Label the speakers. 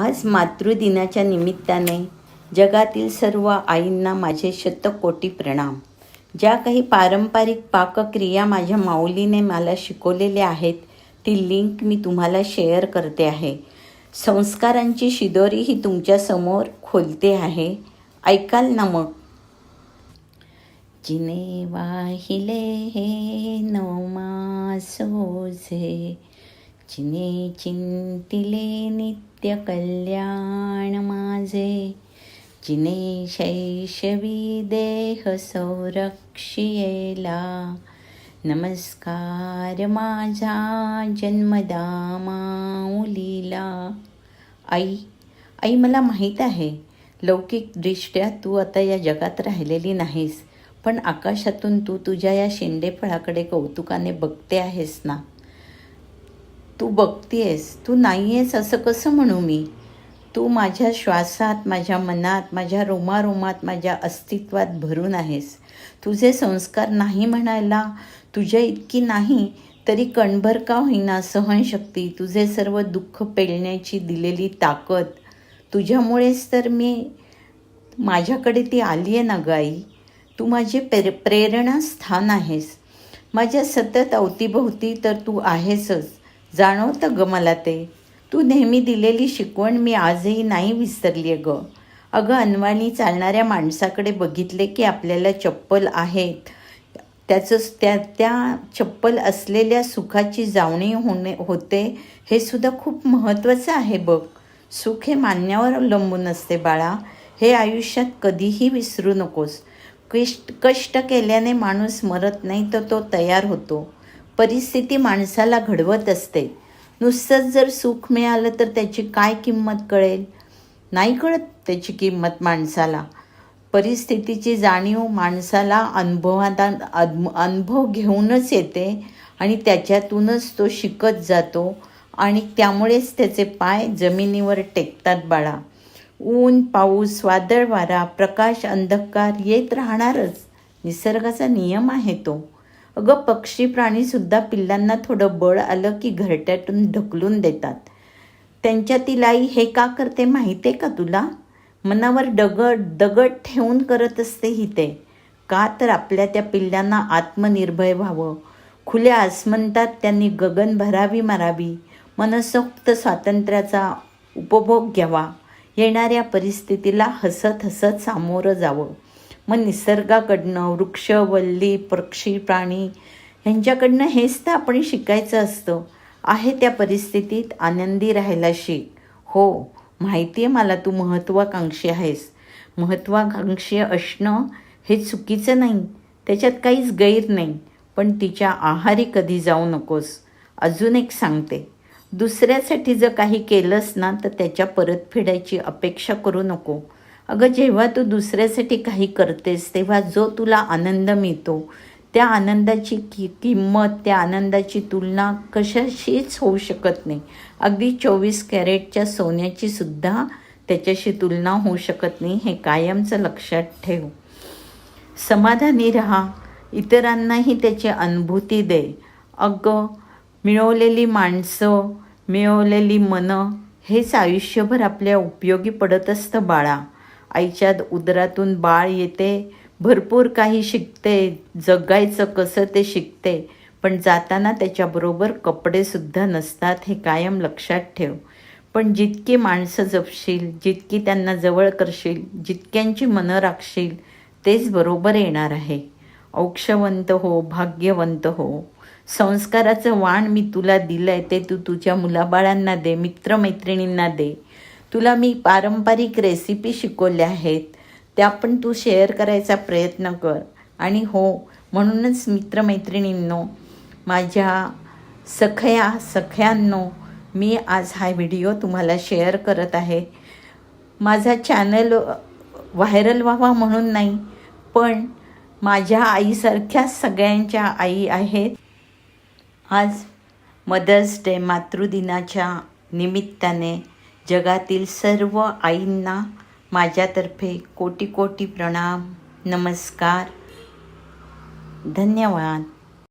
Speaker 1: आज मातृदिनाच्या निमित्ताने जगातील सर्व आईंना माझे शतकोटी प्रणाम. ज्या काही पारंपरिक पाकक्रिया माझ्या माऊलीने मला शिकवलेल्या आहेत ती लिंक मी तुम्हाला शेअर करते आहे. संस्कारांची शिदोरी ही तुमच्यासमोर खोलते आहे. ऐकाल ना मग. जिने वाहिले हे नवमास सोझे. जिने चिंतिले नित्य कल्याण माझे. जिने शैशवी देह संरक्षियेला. नमस्कार माझा जन्मदा माऊलीला आई आई मला माहीत आहे लौकिकदृष्ट्या तू आता या जगात राहिलेली नाहीस पण आकाशातून तू तुझ्या या शेंडेफळाकडे कौतुकाने बघते आहेस ना? तू बघतेस तू नाही आहेस असं कसं म्हणू मी? तू माझ्या श्वासात माझ्या मनात माझ्या रोमारोमात माझ्या अस्तित्वात भरून आहेस. तुझे संस्कार नाही म्हणायला तुझ्या इतकी नाही तरी कणभर का होईना सहनशक्ती तुझे सर्व दुःख पेलण्याची दिलेली ताकद. तुझ्यामुळेच तर मी माझ्याकडे ती आली आहे ना गाई? तू माझे प्रेरणास्थान आहेस. माझ्या सतत अवतीभोवती तर तू आहेसच. जाणवतं ग मला ते. तू नेहमी दिलेली शिकवण मी आजही नाही विसरली आहे ग. अगं अनवाणी चालणाऱ्या माणसाकडे बघितले की आपल्याला चप्पल आहेत. त्याचं त्या त्या चप्पल असलेल्या सुखाची जावणी होणे होते हे सुद्धा खूप महत्त्वाचं आहे बघ. सुख हे मान्यावर अवलंबून असते बाळा. हे आयुष्यात कधीही विसरू नकोस. कष्ट कष्ट केल्याने माणूस मरत नाही तर तो तयार होतो. परिस्थिती माणसाला घडवत असते. नुसतंच जर सुख मिळालं तर त्याची काय किंमत कळेल? नाही कळत त्याची किंमत माणसाला. परिस्थितीची जाणीव माणसाला अनुभवात अनुभव घेऊनच येते आणि त्याच्यातूनच तो शिकत जातो आणि त्यामुळेच त्याचे पाय जमिनीवर टेकतात बाळा. ऊन पाऊस वादळ वारा प्रकाश अंधकार येत राहणारच. निसर्गाचा नियम आहे तो. अगं पक्षी प्राणीसुद्धा पिल्लांना थोडं बळ आलं की घरट्यातून ढकलून देतात. त्यांच्यातील लाई हे का करते माहिती आहे का तुला? मनावर डगड दगड ठेवून करत असते ही ते. का तर आपल्या त्या पिल्लांना आत्मनिर्भय व्हावं. खुल्या आसमंतात त्यांनी गगन भरावी मारावी मनसोक्त स्वातंत्र्याचा उपभोग घ्यावा. येणाऱ्या परिस्थितीला हसत हसत सामोरं जावं. मग निसर्गाकडनं वृक्ष वल्ली पक्षी प्राणी ह्यांच्याकडनं हेच तर आपण शिकायचं असतं. आहे त्या परिस्थितीत आनंदी राहायला शिक हो माहिती आहे मला तू महत्त्वाकांक्षी आहेस. महत्त्वाकांक्षी असणं हे चुकीचं नाही. त्याच्यात काहीच गैर नाही. पण तिच्या आहारी कधी जाऊ नकोस. अजून एक सांगते. दुसऱ्यासाठी जर काही केलंस ना तर त्याच्या परतफेडायची अपेक्षा करू नको. अगं जेव्हा तू दुसऱ्यासाठी काही करतेस तेव्हा जो तुला आनंद मिळतो त्या आनंदाची कि किंमत त्या आनंदाची तुलना कशाशीच होऊ शकत नाही. अगदी चोवीस कॅरेटच्या सोन्याची सुद्धा त्याच्याशी तुलना होऊ शकत नाही हे कायमचं लक्षात ठेव. समाधानी राहा. इतरांनाही त्याची अनुभूती दे. अगं मिळवलेली माणसं मिळवलेली मनं हेच आयुष्यभर आपल्या उपयोगी पडत असतं बाळा. आईच्या उदरातून बाळ येते. भरपूर काही शिकते. जगायचं कसं ते शिकते. पण जाताना त्याच्याबरोबर कपडेसुद्धा नसतात हे कायम लक्षात ठेव. पण जितकी माणसं जपशील जितकी त्यांना जवळ करशील जितक्यांची मनं राखशील तेच बरोबर येणार आहे. औक्षवंत हो भाग्यवंत हो. संस्काराचं वाण मी तुला दिलं आहे ते तू तुझ्या मुलाबाळांना दे मित्रमैत्रिणींना दे. तुला मी पारंपरिक रेसिपी शिकवल्या आहेत. त्या पण तू शेअर करायचा प्रयत्न कर. आणि हो म्हणूनच मित्रमैत्रिणींनो माझ्या सखया सख्यांनो मी आज हा व्हिडिओ तुम्हाला शेअर करत आहे. माझा चॅनल व्हायरल व्हावा म्हणून नाही पण माझ्या आईसारख्या सगळ्यांच्या आई आहेत. आज मदर्स डे मातृदिनाच्या निमित्ताने जगातील सर्व आईंना माझ्यातर्फे कोटी कोटी प्रणाम नमस्कार. धन्यवाद.